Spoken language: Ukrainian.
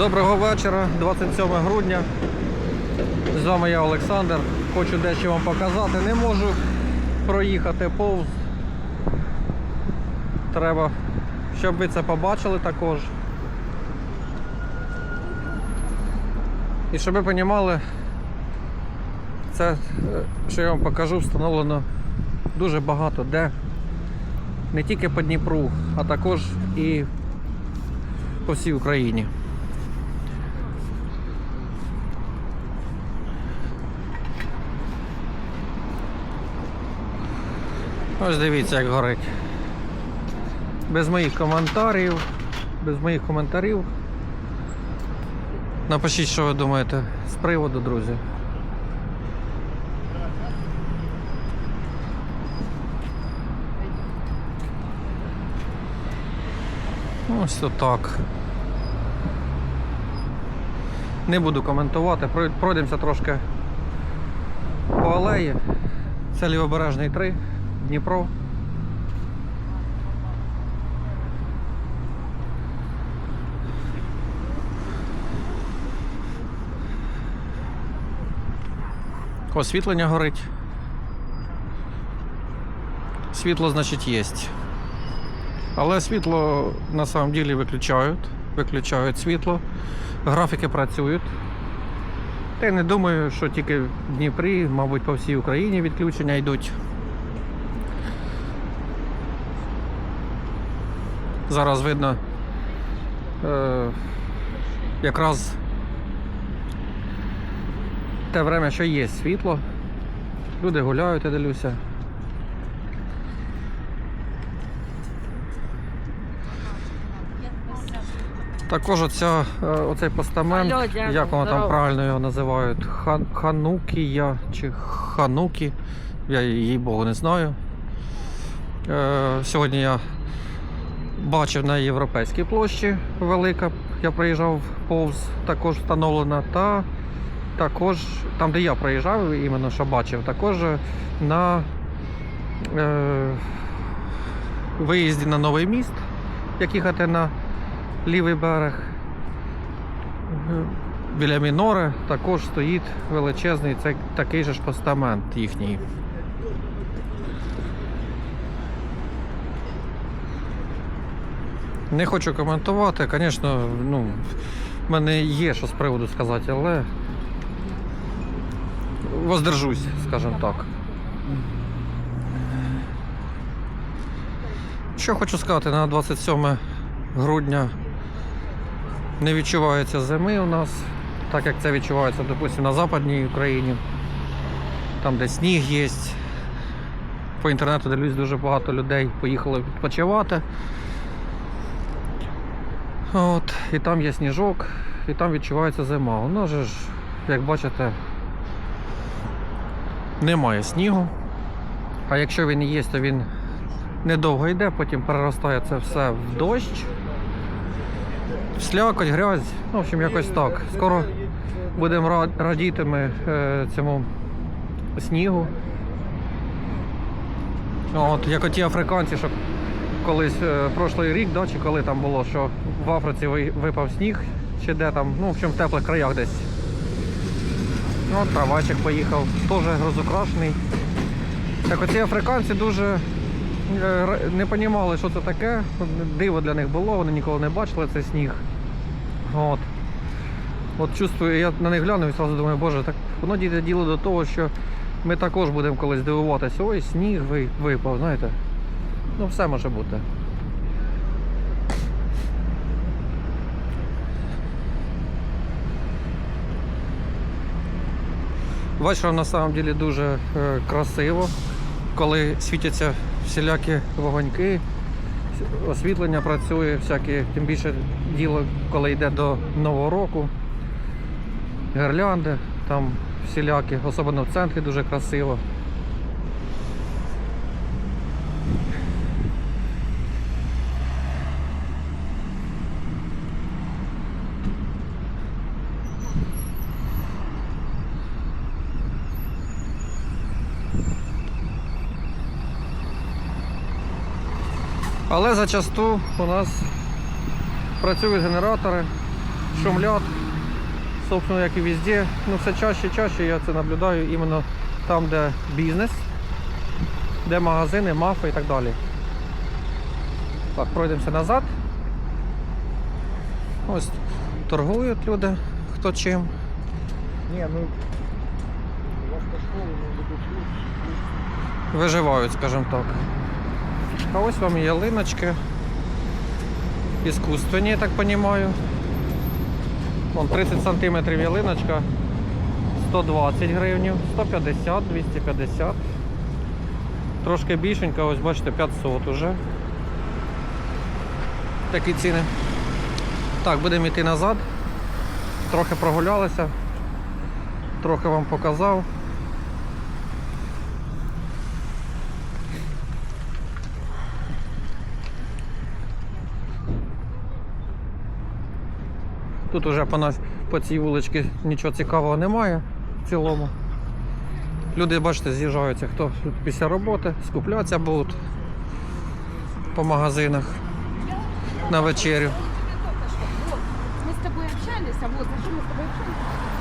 Доброго вечора, 27 грудня. З вами я Олександр. Хочу дещо вам показати. Не можу проїхати повз. Треба, щоб ви це побачили також. І щоб ви розуміли, це, е, що я вам покажу, встановлено дуже багато де. Не тільки по Дніпру, а також і по всій Україні. Ось дивіться, як горить. Без моїх коментарів. Без моїх коментарів. Напишіть, що ви думаєте з приводу, друзі. Ось отак. Не буду коментувати, пройдемося трошки по алеї. Це лівобережний 3, Дніпро. Освітлення горить. Світло, значить, є. Але світло на самом деле виключають. Виключають світло. Графіки працюють. Та я не думаю, що тільки в Дніпрі, мабуть, по всій Україні відключення йдуть. Зараз видно е, якраз те время, що є світло. Люди гуляють, я дивлюся. Також оця, е, оцей постамент, Алло, як воно там здорово. правильно його називають, Хан, Ханукія чи Ханукі, я їй Богу не знаю. Е, сьогодні я бачив на європейській площі велика, я проїжджав повз, також встановлена, та також там, де я проїжджав, іменно що бачив, також на е, виїзді на новий міст, як їхати на лівий берег. Біля Мінори також стоїть величезний це такий же ж постамент їхній. Не хочу коментувати, звісно, ну, в мене є що з приводу сказати, але воздержусь, скажімо так. Що хочу сказати, на 27 грудня не відчувається зими у нас, так як це відчувається, допустимо, на Западній Україні, там, де сніг є. По інтернету дивлюсь, дуже багато людей поїхали відпочивати. От, і там є сніжок, і там відчувається зима. У нас же ж, як бачите, немає снігу. А якщо він є, то він недовго йде, потім переростає це все в дощ, в слякоть, грязь. Ну, в общем, якось так. Скоро будемо ра- радіти ми е, цьому снігу. От, як оті африканці, що колись е, прошлий рік, да, чи коли там було, що в Африці випав сніг, чи де там, ну, в общем, в теплих краях десь. Ну, от трамвайчик поїхав, теж розукрашений. Так оці африканці дуже е, не розуміли, що це таке. Диво для них було, вони ніколи не бачили цей сніг. От. От чувствую, я на них гляну і одразу думаю, боже, так воно дійде діло до того, що ми також будемо колись дивуватися, ой, сніг випав, знаєте. Ну, все може бути. Вечором на самом деле дуже е, красиво, коли світяться всілякі вогоньки, освітлення працює, всякі, тим більше діло, коли йде до Нового року. Гірлянди, там всілякі, особливо в центрі дуже красиво. Але зачасту у нас працюють генератори шумлять. Собственно, як і везде. Ну, все чаще і чаще я це наблюдаю іменно там, де бізнес, де магазини, мафи і так далі. Так, пройдемося назад. Ось торгують люди, хто чим. Не, ну... Ну, Виживають, скажімо так. А ось вам ялиночки. Іскусственні, я так розумію. Вон 30 см ялиночка. 120 гривень, 150, 250. Трошки більшенька, ось бачите, 500 уже. Такі ціни. Так, будемо йти назад. Трохи прогулялися. Трохи вам показав. Тут уже по нас по цій вуличці нічого цікавого немає в цілому. Люди, бачите, з'їжджаються, хто після роботи, скуплятися будуть по магазинах на вечерю. Ми з тобою общалися, а вот за что мы с тобой общались?